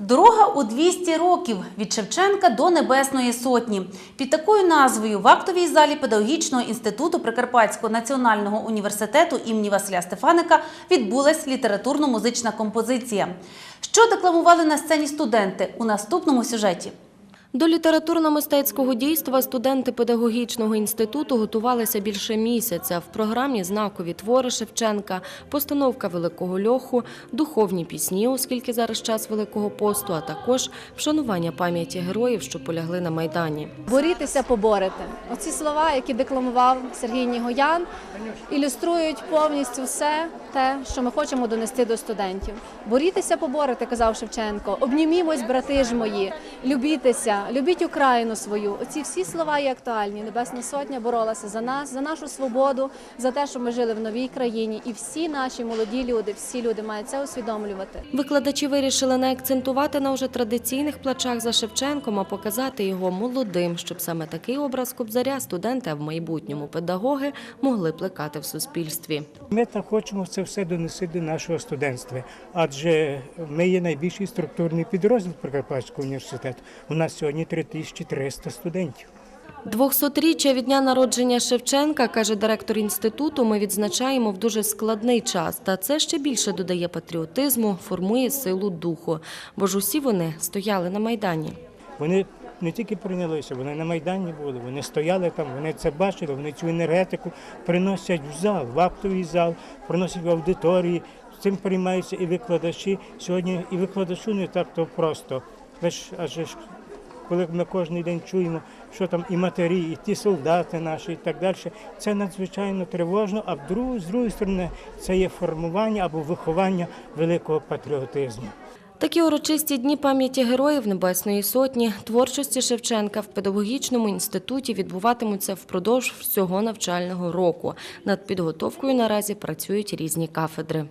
Дорога у 200 років від Шевченка до Небесної Сотні. Під такою назвою в актовій залі Педагогічного інституту Прикарпатського національного університету імені Василя Стефаника відбулась літературно-музична композиція. Що декламували на сцені студенти у наступному сюжеті? До літературно-мистецького дійства студенти педагогічного інституту готувалися більше місяця. В програмі знакові твори Шевченка, постановка Великого льоху, духовні пісні, оскільки зараз час Великого посту, а також вшанування пам'яті героїв, що полягли на майдані. Борітися, поборете. Оці слова, які декламував Сергій Нігоян, ілюструють повністю все те, що ми хочемо донести до студентів. Борітеся, поборете, казав Шевченко. Обнімімось, брати ж мої, любіть Україну свою. Оці всі слова є актуальні. Небесна Сотня боролася за нас, за нашу свободу, за те, щоб ми жили в новій країні. І всі наші молоді люди, всі люди мають це усвідомлювати. Викладачі вирішили не акцентувати на вже традиційних плачах за Шевченком, а показати його молодим, щоб саме такий образ Кобзаря студенти, а в майбутньому педагоги могли плекати в суспільстві. Ми так хочемо це все донести до нашого студентства, адже ми є найбільший структурний підрозділ Прикарпатського університету. У нас сьогодні 3300 студентів. 200-річчя від дня народження Шевченка, каже директор інституту, ми відзначаємо в дуже складний час. Та це ще більше додає патріотизму, формує силу духу. Бо ж усі вони стояли на Майдані. Вони не тільки прийнялися, вони на Майдані були, вони стояли там, вони це бачили, вони цю енергетику приносять в зал, в актовий зал, приносять в аудиторії. Цим приймаються і викладачі. Сьогодні і викладачу не так то просто. Лиш, адже коли ми кожен день чуємо, що там і матері, і ті солдати наші, і так далі, це надзвичайно тривожно. А з другої сторони, це є формування або виховання великого патріотизму. Такі урочисті дні пам'яті героїв Небесної Сотні, творчості Шевченка в педагогічному інституті відбуватимуться впродовж всього навчального року. Над підготовкою наразі працюють різні кафедри.